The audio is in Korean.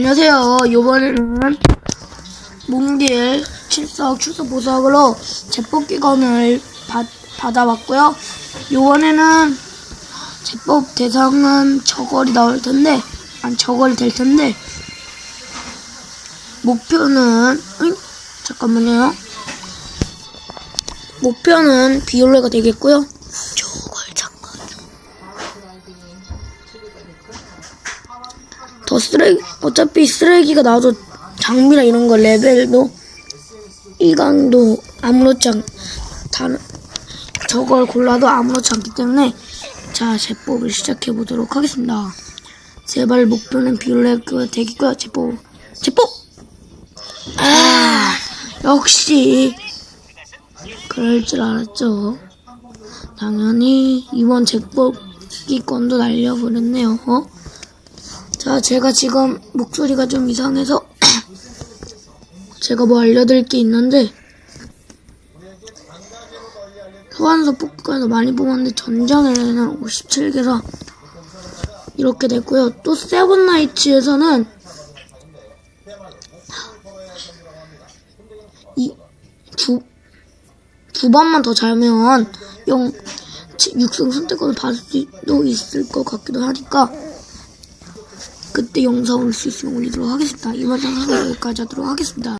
안녕하세요. 이번에는 몽길 출석 출석 보석으로 제법기관을 받, 받아봤고요. 이번에는 제법 대상은 저걸이 나올 텐데, 아니 저걸이 될 텐데, 목표는, 응? 잠깐만요. 목표는 비올레가 되겠고요. 저걸 잠깐. 더 쓰레기, 어차피 쓰레기가 나와도 장비나 이런 거 레벨도 이강도 아무렇지 않, 다른, 저걸 골라도 아무렇지 않기 때문에 자, 제법을 시작해 보도록 하겠습니다. 제발 목표는 비올레가 되겠고요. 제법, 제법! 아, 역시, 그럴 줄 알았죠. 당연히 이번 제법기권도 날려버렸네요. 어? 자, 제가 지금 목소리가 좀 이상해서 제가 뭐 알려드릴 게 있는데 소환서 뽑기에서 많이 뽑았는데 전장에는 57개라 이렇게 됐고요. 또 세븐나이츠에서는 이 두, 두 번만 더 잘하면 영 6승 선택권을 받을 수도 있을 것 같기도 하니까 그때 영상 올릴 수 있으면 올리도록 하겠습니다. 이번 영상은 여기까지 하도록 하겠습니다.